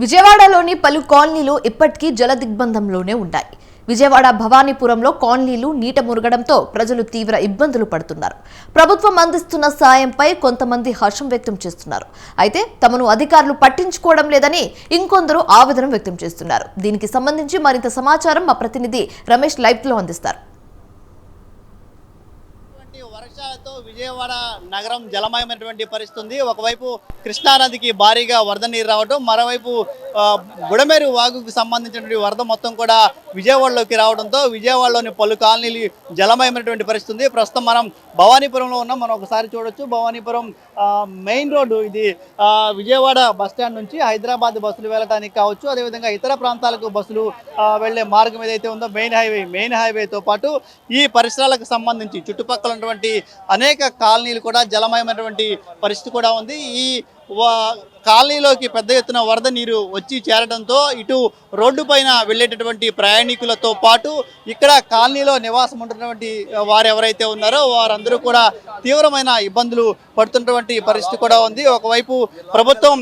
విజయవాడలోని పలు కాలనీలు ఇప్పటికీ జల దిగ్బంధంలోనే ఉన్నాయి. విజయవాడ భవానీపురంలో కాలనీలు నీట మురగడంతో ప్రజలు తీవ్ర ఇబ్బందులు పడుతున్నారు. ప్రభుత్వం అందిస్తున్న సాయంపై కొంతమంది హర్షం వ్యక్తం చేస్తున్నారు. అయితే తమను అధికారులు పట్టించుకోవడం లేదని ఇంకొందరు ఆవేదన వ్యక్తం చేస్తున్నారు. దీనికి సంబంధించి మరింత సమాచారం మా ప్రతినిధి రమేష్ లైవ్లో అందిస్తారు. వర్షాలతో విజయవాడ నగరం జలమయమైనటువంటి పరిస్థితి ఉంది ఒకవైపు కృష్ణానదికి భారీగా వరద నీరు రావడం మరోవైపు బుడమేరు వాగుకు సంబంధించినటువంటి వరద మొత్తం కూడా విజయవాడలోకి రావడంతో విజయవాడలోని పలు కాలనీలు జలమయమైనటువంటి పరిస్థితి ఉంది ప్రస్తుతం మనం భవానీపురంలో ఉన్నాం. మనం ఒకసారి చూడొచ్చు. భవానీపురం మెయిన్ రోడ్డు ఇది విజయవాడ బస్ స్టాండ్ నుంచి హైదరాబాద్ బస్సులు వెళ్ళడానికి కావచ్చు. అదేవిధంగా ఇతర ప్రాంతాలకు బస్సులు వెళ్ళే మార్గం ఏదైతే ఉందో మెయిన్ హైవే మెయిన్ హైవేతో పాటు ఈ పరిసరాలకు సంబంధించి చుట్టుపక్కల ఉన్నటువంటి అనేక కాలనీలు కూడా జలమయమైనటువంటి పరిస్థితి కూడా ఉంది. ఈ వా- కాలనీలోకి పెద్ద ఎత్తున వరద నీరు వచ్చి చేరడంతో ఇటు రోడ్డు పైన వెళ్ళేటటువంటి ప్రయాణికులతో పాటు ఇక్కడ కాలనీలో నివాసం ఉంటున్నటువంటి వారు ఎవరైతే ఉన్నారో వారందరూ కూడా తీవ్రమైన ఇబ్బందులు పడుతున్నటువంటి పరిస్థితి కూడా ఉంది. ఒకవైపు ప్రభుత్వం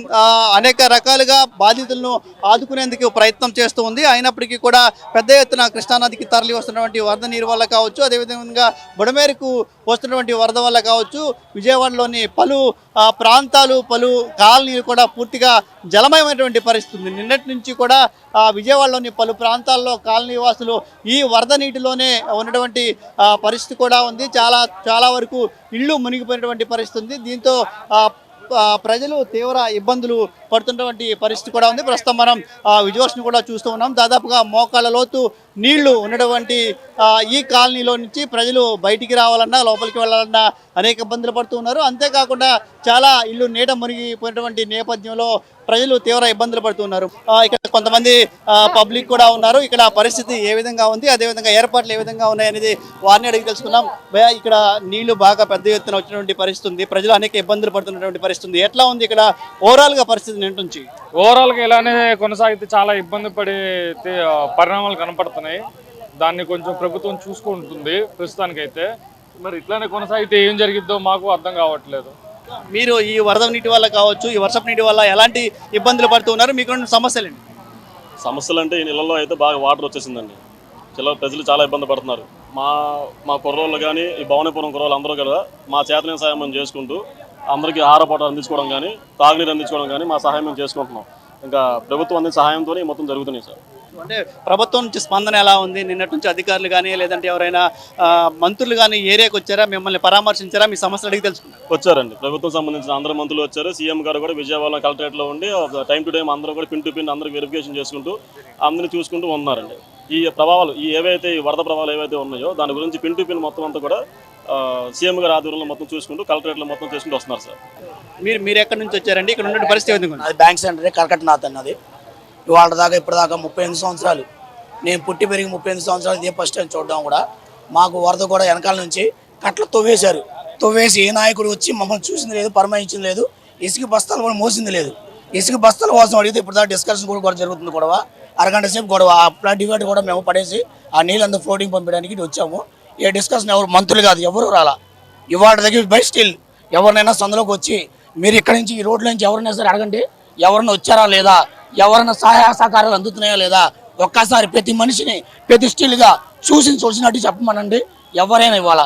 అనేక రకాలుగా బాధితులను ఆదుకునేందుకు ప్రయత్నం చేస్తూ ఉంది. అయినప్పటికీ కూడా పెద్ద ఎత్తున కృష్ణానదికి తరలి వస్తున్నటువంటి వరద నీరు వల్ల కావచ్చు అదేవిధంగా బుడమేరకు వస్తున్నటువంటి వరద వల్ల కావచ్చు విజయవాడలోని పలు ప్రాంతాలు పలు కాలనీలు కూడా పూర్తిగా జలమయమైనటువంటి పరిస్థితి ఉంది. నిన్నటి నుంచి కూడా విజయవాడలోని పలు ప్రాంతాల్లో కాలనీ నివాసులు ఈ వరద నీటిలోనే ఉన్నటువంటి పరిస్థితి కూడా ఉంది. చాలా చాలా వరకు ఇళ్ళు మునిగిపోయినటువంటి పరిస్థితి ఉంది. దీంతో ప్రజలు తీవ్ర ఇబ్బందులు పడుతున్నటువంటి పరిస్థితి కూడా ఉంది. ప్రస్తుతం మనం ఆ విజువల్స్ని కూడా చూస్తూ ఉన్నాం. దాదాపుగా మోకాళ్ళ లోతు నీళ్ళు ఉన్నటువంటి ఈ కాలనీలో నుంచి ప్రజలు బయటికి రావాలన్నా లోపలికి వెళ్ళాలన్నా అనేక ఇబ్బందులు పడుతున్నారు అంతేకాకుండా చాలా ఇల్లు నీట మునిగిపోయినటువంటి నేపథ్యంలో ప్రజలు తీవ్ర ఇబ్బందులు పడుతున్నారు ఇక్కడ కొంతమంది పబ్లిక్ కూడా ఉన్నారు. ఇక్కడ పరిస్థితి ఏ విధంగా ఉంది అదేవిధంగా ఏర్పాట్లు ఏ విధంగా ఉన్నాయి అనేది వారిని అడిగి తెలుసుకున్నాం భయా ఇక్కడ నీళ్ళు బాగా పెద్ద ఎత్తున వచ్చినటువంటి పరిస్థితి ఉంది. ప్రజలు అనేక ఇబ్బందులు పడుతున్నటువంటి పరిస్థితి ఉంది. ఎట్లా ఉంది ఇక్కడ ఓవరాల్గా పరిస్థితి నింటి నుంచి? ఓవరాల్గా ఇలానే కొనసాగితే చాలా ఇబ్బంది పడే పరిణామాలు కనపడుతున్నాయి. దాన్ని కొంచెం ప్రభుత్వం చూసుకుంటుంది ప్రస్తుతానికైతే. మరి ఇట్లానే కొనసాగితే ఏం జరిగిద్దో మాకు అర్థం కావట్లేదు. మీరు ఈ వరద నీటి వల్ల కావచ్చు ఈ వర్షపు నీటి వల్ల ఎలాంటి ఇబ్బందులు పడుతూ ఉన్నారు? మీకు సమస్యలు సమస్యలు అంటే ఈ నెలల్లో అయితే బాగా వాటర్ వచ్చేసిందండి. చాలా ప్రజలు చాలా ఇబ్బంది పడుతున్నారు. మా మా కుర్రోళ్ళు కానీ ఈ భవనపురం కుర్రోళ్ళు అందరూ కూడా మా చేతనే సహాయం మేము చేసుకుంటూ అందరికీ ఆహార పూట అందించుకోవడం కానీ తాగునీరు అందించుకోవడం కానీ మా సహాయం మేము చేసుకుంటున్నాం. ఇంకా ప్రభుత్వం అందించిన సహాయంతోనే మొత్తం జరుగుతున్నాయి సార్. అంటే ప్రభుత్వం నుంచి స్పందన ఎలా ఉంది? నిన్నటి నుంచి అధికారులు కానీ లేదంటే ఎవరైనా మంత్రులు కానీ ఏరియాకి వచ్చారా? మిమ్మల్ని పరామర్శించారా? మీ సమస్యలు అడిగి తెలుసుకున్నారు వచ్చారండి. ప్రభుత్వం సంబంధించిన అందరు మంత్రులు వచ్చారు. సీఎం గారు కూడా విజయవాడ కలెక్టరేట్లో ఉండి టైం టు టైం అందరూ కూడా పిన్ టు పిన్ అందరూ వెరిఫికేషన్ చేసుకుంటూ అందరిని చూసుకుంటూ ఉన్నారండి. ఈ ప్రభావాలు ఈ ఏవైతే ఈ వరద ప్రభావాలు ఏవైతే ఉన్నాయో దాని గురించి పిన్ టు పిన్ మొత్తం అంతా కూడా సీఎం గారి ఆధ్వర్యంలో మొత్తం చూసుకుంటూ కలెక్టరేట్లో మొత్తం చేసుకుంటూ వస్తున్నారు సార్. మీరు మీరు ఎక్కడి నుంచి వచ్చారండి? ఇక్కడ ఉన్న పరిస్థితి అది బ్యాంక్ సెంటర్ కలకట్టనాథ్ అన్నది. ఇవాళ దాకా ఇప్పటిదాకా ముప్పై ఎనిమిది సంవత్సరాలు. నేను పుట్టి పెరిగి ముప్పై ఎనిమిది సంవత్సరాలు ఇదే ఫస్ట్ టైం చూడడం కూడా. మాకు వరద కూడా వెనకాల నుంచి కట్ల తవ్వేశారు. తవ్వేసి ఏ నాయకుడు వచ్చి మమ్మల్ని చూసింది లేదు పరమాయించింది లేదు. ఇసుక బస్తాలు కూడా మోసింది లేదు. ఇసుక బస్తాల కోసం అడిగితే ఇప్పుడు దాకా డిస్కషన్ కూడా జరుగుతుంది గొడవ. అరగంట సేపు గొడవ. ఆ ప్లాట్ డివైడ్ కూడా మేము పడేసి ఆ నీళ్ళంతా ఫ్లోటింగ్ పంపించడానికి వచ్చాము. ఏ డిస్కషన్ ఎవరు మంత్రులు కాదు ఎవరు రాలా? ఇవాళ దగ్గర బై స్టిల్ ఎవరినైనా సందులోకి వచ్చి మీరు ఇక్కడి నుంచి ఈ రోడ్ల నుంచి ఎవరైనా సరే అడగండి ఎవరైనా వచ్చారా లేదా ఎవరైనా సహాయ సహకారాలు అందుతున్నాయా లేదా ఒక్కసారి ప్రతి మనిషిని ప్రతి స్టిల్గా చూసి చూసినట్టు చెప్పమనండి. ఎవరైనా ఇవాళ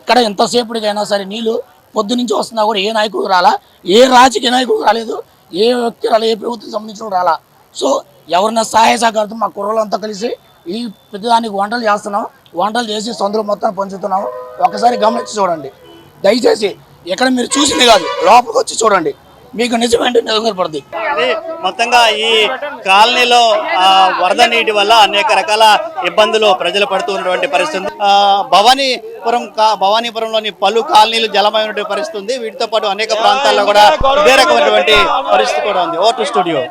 ఇక్కడ ఎంతసేపటికైనా సరే నీళ్ళు పొద్దు నుంచి వస్తున్నా కూడా ఏ నాయకుడు రాలా ఏ రాజకీయ నాయకుడు రాలేదు ఏ వ్యక్తి రాలే ఏ ప్రభుత్వం సంబంధించిన రాలా. సో ఎవరైనా సహాయ సహకారంతో మా కుర్రలంతా కలిసి ఈ ప్రతిదానికి వంటలు చేస్తున్నాం. వంటలు చేసి సందులో మొత్తం పంచుతున్నాము. ఒకసారి గమనించి చూడండి. దయచేసి ఇక్కడ మీరు చూసింది కాదు లోపలికి వచ్చి చూడండి. మీకు నిజమేంటి నిజంగా మొత్తంగా ఈ కాలనీలో వరద నీటి వల్ల అనేక రకాల ఇబ్బందులు ప్రజలు పడుతున్నటువంటి పరిస్థితి. భవానీపురం భవానీపురంలోని పలు కాలనీలు జలమైనటువంటి పరిస్థితి ఉంది. వీటితో పాటు అనేక ప్రాంతాల్లో కూడా ఇదే రకమైనటువంటి పరిస్థితి కూడా ఉంది. Oh to studio.